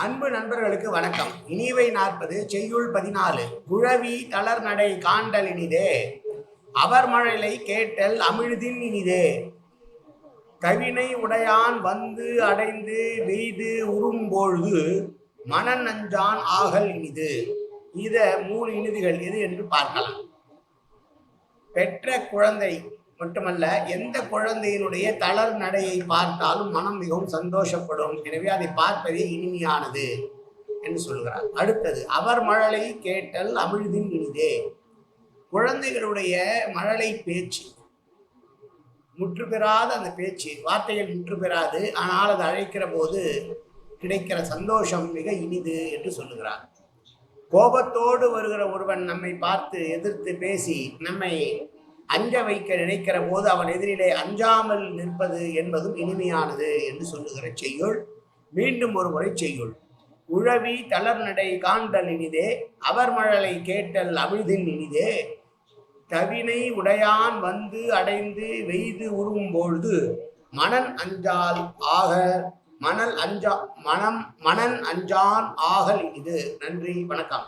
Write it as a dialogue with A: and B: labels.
A: அன்பு நண்பர்களுக்கு வணக்கம். இனிவை நாற்பது செய்யுள் பதினாலு. குழவி தளர் நடை காண்டல் இனிதே. அவர் மழலை கேட்டல் அமிழ்தின் இனிதே. கவினை உடையான் வந்து அடைந்து வெய்து உறும்பொழுது மன நஞ்சான் ஆகல் இனிது. இத மூணு இனிதிகள் எது என்று பார்க்கலாம். பெற்ற குழந்தை மட்டுமல்ல எந்த குழந்தையினுடைய தளர் நடையை பார்த்தாலும் மனம் மிகவும் சந்தோஷப்படும். எனவே அதை பார்ப்பதே இனிமையானது என்று சொல்கிறார். அடுத்தது அவர் மழலை கேட்டல் அமிழ்தின் இனிதே. குழந்தைகளுடைய மழலை பேச்சு முற்று பெறாத அந்த பேச்சு வார்த்தைகள் முற்று பெறாது ஆனால் அது அழைக்கிற போது கிடைக்கிற சந்தோஷம் மிக இனிது என்று சொல்லுகிறார். கோபத்தோடு வருகிற ஒருவன் நம்மை பார்த்து எதிர்த்து பேசி நம்மை அஞ்ச வைக்க நினைக்கிற போது அவன் எதிரிலே அஞ்சாமல் நிற்பது என்பதும் இனிமையானது என்று சொல்லுகிற செய்யுள். மீண்டும் ஒரு முறை செய்யுள். உழவி தளர் நடை காண்டல் இனிதே அவர் மழலை கேட்டல் அமிழ்தின் இனிதே. தவினை உடையான் வந்து அடைந்து வெய்து உருவும் பொழுது மணன் அஞ்சால் ஆக மணல் அஞ்சா மனம் மணன் அஞ்சான் ஆகல் இது. நன்றி வணக்கம்.